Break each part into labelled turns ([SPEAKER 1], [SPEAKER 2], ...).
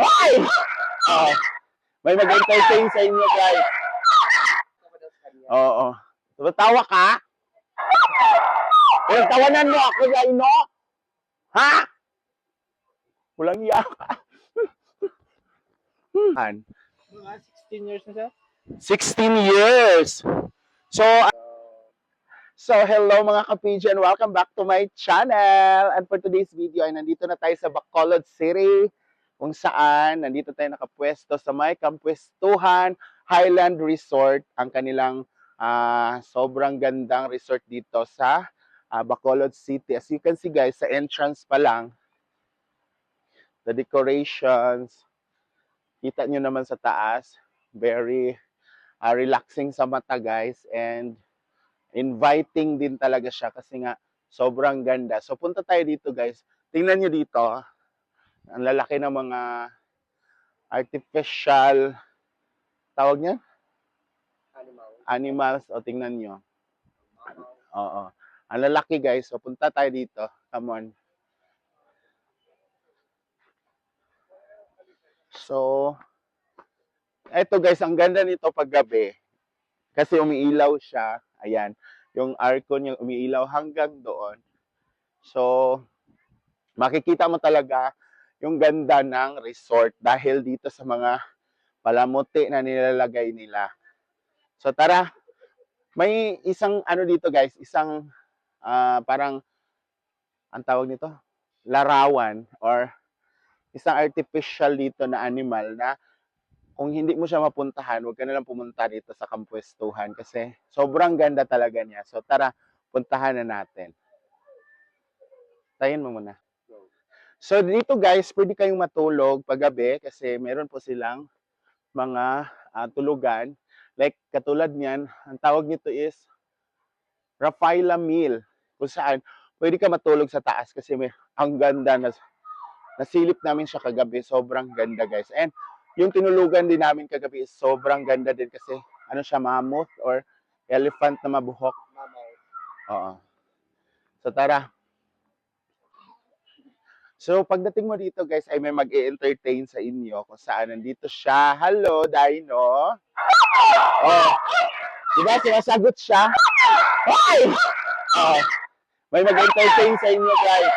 [SPEAKER 1] Hoy! Oh, may mag-entertain sa inyo, guys. Oo. Tumatawa ka? Eh, tawanan mo ako, Jaino? Ha? Walang iya ka. Hmm.
[SPEAKER 2] Mga 16 years na siya.
[SPEAKER 1] 16 years. So, so hello mga ka-PG and welcome back to my channel. And for today's video ay nandito na tayo sa Bacolod City kung saan nandito tayo nakapwesto sa may kampwestuhan Highland Resort ang kanilang ah, sobrang gandang resort dito sa ah, Bacolod City. As you can see guys, sa entrance pa lang, the decorations, kita nyo naman sa taas, very ah, relaxing sa mata guys and inviting din talaga siya kasi nga sobrang ganda. So punta tayo dito guys. Tingnan nyo dito. Ang lalaki ng mga artificial tawag niya?
[SPEAKER 2] Animal.
[SPEAKER 1] Animals. O tingnan nyo. Oo. Ang lalaki guys. So punta tayo dito. Come on. So, eto guys, ang ganda nito pag gabi. Kasi umiilaw siya. Ayan. Yung arko niya umiilaw hanggang doon. So, makikita mo talaga yung ganda ng resort dahil dito sa mga palamuti na nilalagay nila. So, tara. May isang ano dito guys, isang ah, parang ang tawag nito, larawan or isang artificial dito na animal na kung hindi mo siya mapuntahan, huwag ka na lang pumunta dito sa kampwestuhan kasi sobrang ganda talaga niya. So tara, puntahan na natin. Tayin mo muna. So dito guys, pwede kayong matulog paggabi kasi meron po silang mga ah, tulugan. Like katulad niyan, ang tawag nito is Rafaela Meal. Kung saan pwede ka matulog sa taas kasi may ang ganda na nasilip namin siya kagabi. Sobrang ganda guys. And yung tinulugan din namin kagabi is sobrang ganda din kasi ano siya, mammoth or elephant na mabuhok. Oo. So tara. So pagdating mo dito guys ay may mag-entertain sa inyo kung saan nandito siya. Hello, Dino. Oh. Diba sinasagot siya? Hoy! Oh. May mag-entertain sa inyo guys.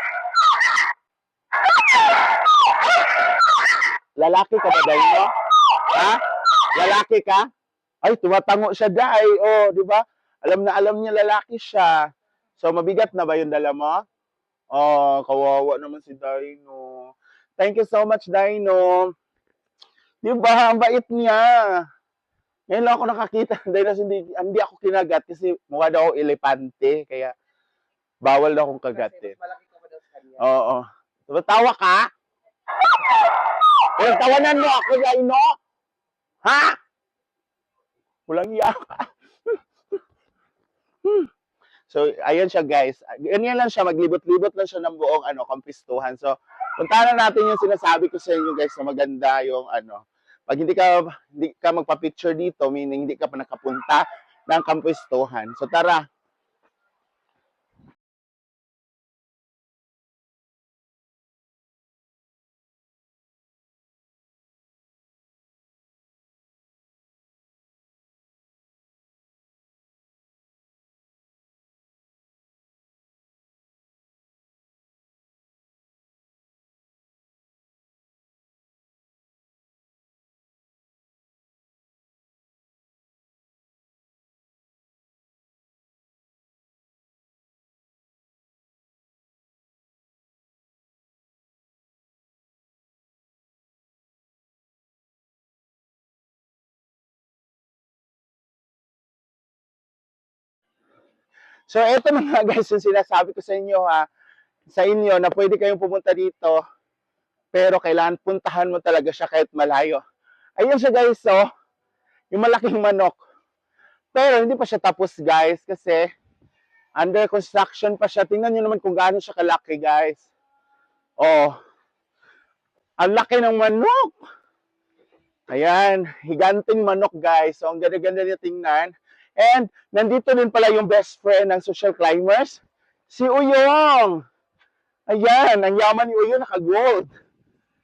[SPEAKER 1] Lalaki ka ba, Dino? Ha? Lalaki ka? Ay, tumatango siya dai. Oh, di ba? Alam na alam niya lalaki siya. So, mabigat na ba yung dala mo? Oh, kawawa naman si Dino. Thank you so much, Dino. Di ba? Ang bait niya. Ngayon lang ako nakakita Dino. Hindi, hindi ako kinagat kasi mukha daw ako elepante. Kaya, bawal daw akong kagatin.
[SPEAKER 2] mas malaki ka ba daw sa kanya?
[SPEAKER 1] Oo. Tumatawa ka? Eh, tawanan mo ako, Dino? Ha? Walang iya ka. Hmm. so, ayan siya guys. Ganyan lang siya, maglibot-libot lang siya ng buong ano, kampistuhan. So, puntahan na natin yung sinasabi ko sa inyo guys na maganda yung ano. Pag hindi ka hindi ka magpa-picture dito, meaning hindi ka pa nakapunta ng kampistuhan. So, tara. So, eto na nga guys yung sinasabi ko sa inyo ha, sa inyo na pwede kayong pumunta dito, pero kailangan puntahan mo talaga siya kahit malayo. Ayun siya guys, oh, yung malaking manok. Pero hindi pa siya tapos guys, kasi under construction pa siya. Tingnan nyo naman kung gaano siya kalaki guys. Oh, ang laki ng manok. Ayan, higanting manok guys. So, ang ganda-ganda niya tingnan. And nandito din pala yung best friend ng social climbers, si Uyong. Ayan, ang yaman ni Uyong naka-gold.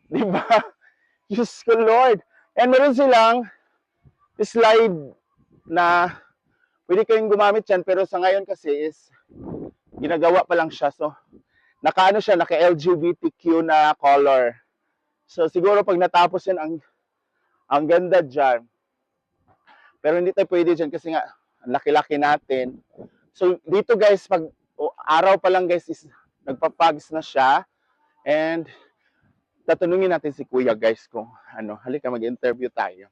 [SPEAKER 1] Di ba? Diyos ko Lord. And meron silang slide na pwede kayong gumamit yan pero sa ngayon kasi is ginagawa pa lang siya. So, naka ano siya, naka LGBTQ na color. So, siguro pag natapos yan, ang, ang ganda dyan. Pero hindi tayo pwede dyan kasi nga, ang laki-laki natin. So, dito guys, pag araw pa lang guys, is nagpapags na siya. And, tatanungin natin si Kuya guys kung ano, halika mag-interview tayo.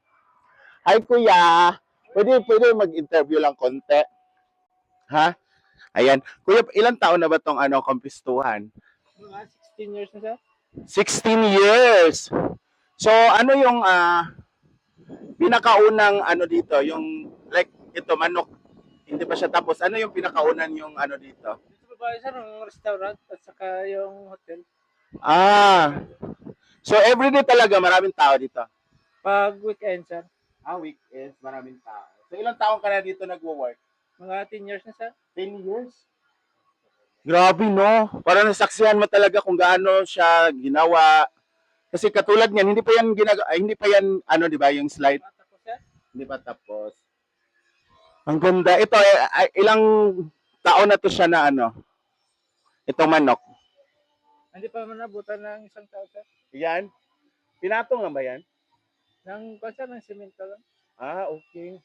[SPEAKER 1] Hi Kuya! Pwede, pwede mag-interview lang konti. Ha? Ayan. Kuya, ilang taon na ba tong ano, kompistuhan?
[SPEAKER 2] Mga 16 years na sir.
[SPEAKER 1] 16 years! So, ano yung ah pinakaunang ano dito? Yung, like, ito, manok. Hindi pa siya tapos. Ano yung pinakaunan yung ano dito?
[SPEAKER 2] Dito ba sir, yung restaurant at saka yung hotel.
[SPEAKER 1] Ah! So, everyday talaga maraming tao dito.
[SPEAKER 2] Pag weekend sir,
[SPEAKER 1] Ah, weekends, maraming tao. So, ilang taon ka na dito nagwo-work?
[SPEAKER 2] mga 10 years na sir.
[SPEAKER 1] 10 years? Grabe, no? Para nasaksihan mo talaga kung gaano siya ginawa. Kasi katulad niyan, hindi pa yan ginag ay, hindi pa yan ano, 'di ba, yung slide,
[SPEAKER 2] ko sir.
[SPEAKER 1] hindi pa tapos. Ang ganda. Ito eh, ilang taon na to siya na ano? Itong manok.
[SPEAKER 2] Hindi pa man nabutan ng isang tao sir.
[SPEAKER 1] Yan. Pinatong lang ba yan?
[SPEAKER 2] Nang, kung sir, ng simento lang.
[SPEAKER 1] Ah, okay.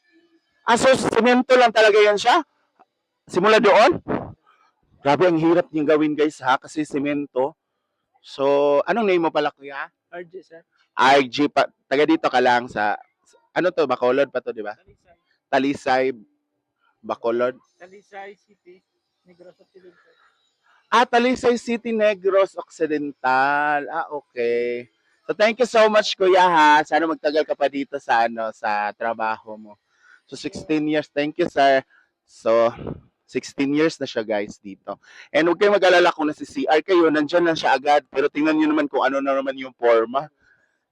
[SPEAKER 1] Ah, so semento lang talaga yan siya? Simula doon? Grabe, ang hirap niyang gawin guys ha, kasi semento. So, anong name mo pala kuya?
[SPEAKER 2] RG sir.
[SPEAKER 1] RG, pa, taga dito ka lang sa, ano to, Bacolod pa to, di ba?
[SPEAKER 2] Talisay.
[SPEAKER 1] Talisay, Bacolod.
[SPEAKER 2] Talisay City. Negros Occidental.
[SPEAKER 1] Ah, Talisay City, Negros Occidental. Ah, okay. So, thank you so much, kuya ha. Sana magtagal ka pa dito sa, ano, sa trabaho mo. So, 16 years. Thank you, sir. So, 16 years na siya, guys, dito. And huwag kayong mag-alala kung nasi CR kayo, nandyan lang siya agad. Pero tingnan nyo naman kung ano na naman yung forma.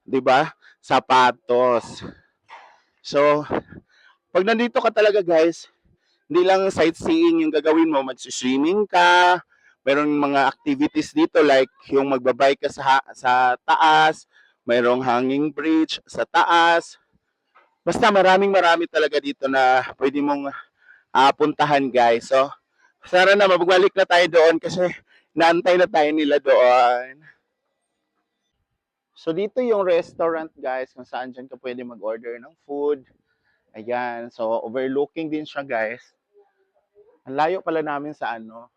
[SPEAKER 1] 'Di ba? Sapatos. So, pag nandito ka talaga, guys, hindi lang sightseeing yung gagawin mo, mag-swimming ka, Merong mga activities dito like yung magbabike ka sa, sa taas, mayroong hanging bridge sa taas. Basta maraming marami talaga dito na pwede mong ah, puntahan guys. So, sana na magbalik na tayo doon kasi naantay na tayo nila doon. So dito yung restaurant guys kung saan dyan ka pwede mag-order ng food. Ayan, so overlooking din siya guys. Ang layo pala namin sa ano,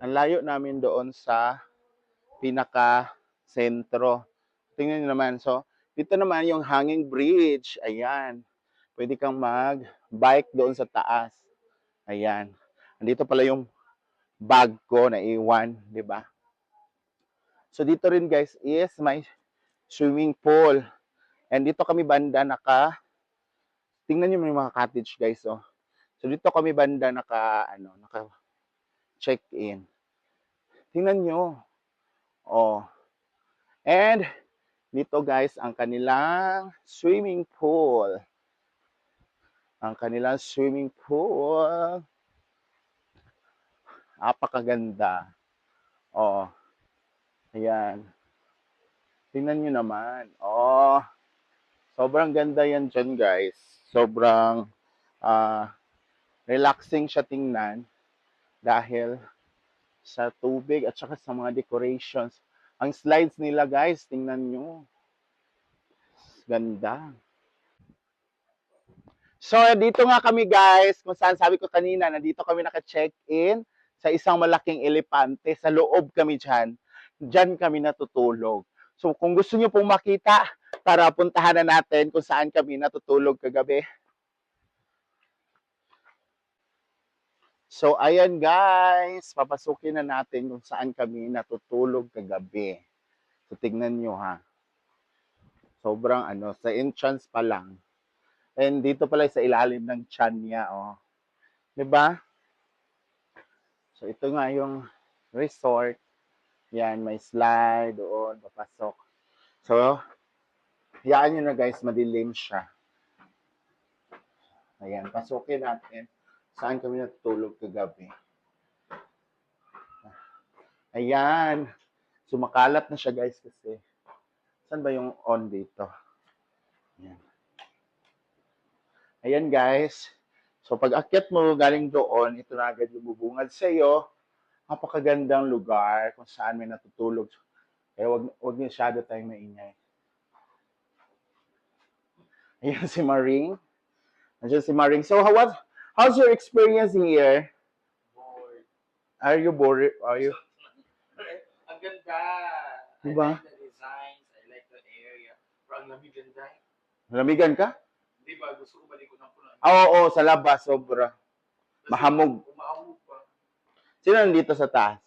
[SPEAKER 1] ang layo namin doon sa pinaka sentro. Tingnan niyo naman. So, dito naman yung hanging bridge. Ayan. Pwede kang mag-bike doon sa taas. Ayan. Andito pala yung bag ko na iwan, di ba? So, dito rin guys is may swimming pool. And dito kami banda naka Tingnan niyo yung mga cottage guys, oh. So dito kami banda naka ano, naka check-in. Tingnan nyo. Oh. And, dito guys, ang kanilang swimming pool. Ang kanilang swimming pool. Napakaganda. Oh. Ayan. Tingnan nyo naman. Oh. Sobrang ganda yan dyan, guys. Sobrang ah relaxing siya tingnan dahil sa tubig at saka sa mga decorations. Ang slides nila guys, tingnan nyo. Ganda. So, dito nga kami guys, kung saan sabi ko kanina, nandito kami naka-check-in sa isang malaking elepante. Sa loob kami dyan. Dyan kami natutulog. So, kung gusto nyo pong makita, tara puntahan na natin kung saan kami natutulog kagabi. So, ayan guys, papasukin na natin kung saan kami natutulog kagabi. So, tignan nyo ha. Sobrang ano, sa entrance pa lang. And dito pala sa ilalim ng tiyan niya, oh. ba? So, ito nga yung resort. Yan, may slide doon, papasok. So, hayaan nyo na guys, madilim siya. Ayan, pasukin natin saan kami natutulog kagabi. Ayan. Sumakalat na siya guys kasi Saan ba yung on dito? Ayan. Ayan guys. So pag akyat mo galing doon, ito na agad yung bubungad sa iyo. Napakagandang lugar kung saan may natutulog. Kaya wag, wag masyado tayong maingay. Ayan si Maring. Nandiyan si Maring. So what, how's your experience here?
[SPEAKER 2] Bored.
[SPEAKER 1] Are you bored? Are you?
[SPEAKER 2] Ang ganda.
[SPEAKER 1] Diba?
[SPEAKER 2] I like the designs. I like the area. Pero ang lamig ganda.
[SPEAKER 1] Lamigan ka?
[SPEAKER 2] Di ba? Gusto ko balik ko ng puno.
[SPEAKER 1] Oo, oo, sa labas, sobra. Mahamog.
[SPEAKER 2] Mahamog pa.
[SPEAKER 1] Sino nandito sa taas?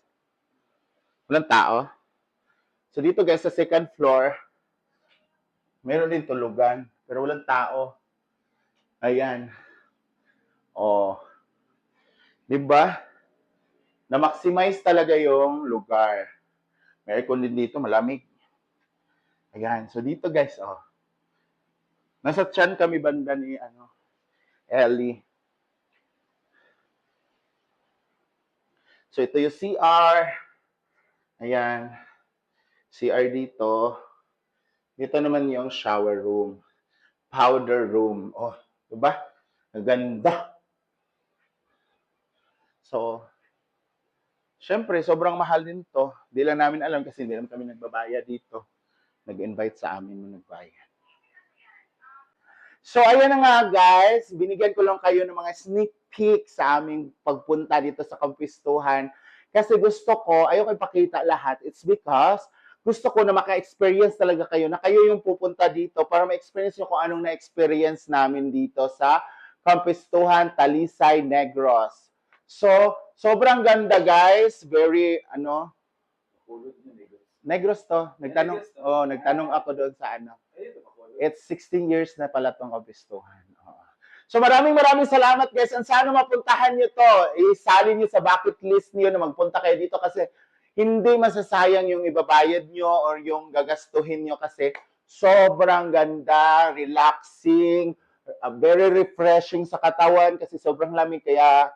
[SPEAKER 1] Walang tao? So dito guys, sa second floor, meron din tulugan, pero walang tao. Ayan. Oh. 'Di ba? Na-maximize talaga yung lugar. May aircon din dito, malamig. Ayan. So dito guys, oh. Nasa chan kami banda ni ano, Ellie. So ito yung CR. Ayan. CR dito. Dito naman yung shower room. Powder room. Oh, diba? Ang ganda. So, syempre, sobrang mahal din to. Di lang namin alam kasi hindi naman kami nagbabayad dito. Nag-invite sa amin nung nagbayad. So, ayan na nga guys. Binigyan ko lang kayo ng mga sneak peek sa aming pagpunta dito sa Kampistuhan. Kasi gusto ko, ayoko ipakita lahat. It's because gusto ko na maka-experience talaga kayo na kayo yung pupunta dito para ma-experience nyo kung anong na-experience namin dito sa Kampistuhan, Talisay, Negros. So, sobrang ganda guys. Very, ano, Negros to. Nagtanong,
[SPEAKER 2] Negros to.
[SPEAKER 1] oh, nagtanong ako doon sa ano. It's 16 years na pala tong kapistuhan. Oo. So maraming maraming salamat guys. And sana mapuntahan nyo to. Isali nyo sa bucket list niyo na magpunta kayo dito kasi hindi masasayang yung ibabayad nyo or yung gagastuhin nyo kasi sobrang ganda, relaxing, uh, very refreshing sa katawan kasi sobrang lamig kaya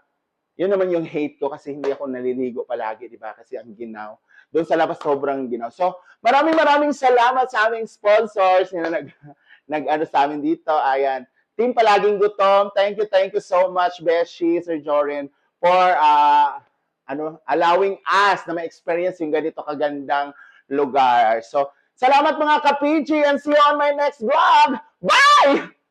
[SPEAKER 1] yun naman yung hate ko kasi hindi ako naliligo palagi, di ba? Kasi ang ginaw. Doon sa labas sobrang ginaw. So, maraming maraming salamat sa aming sponsors na nag, nag ano sa amin dito. Ayan. Team Palaging Gutom, thank you, thank you so much, Beshi, Sir Jorin, for uh, ano, allowing us na ma-experience yung ganito kagandang lugar. So, salamat mga ka-PG and see you on my next vlog. Bye!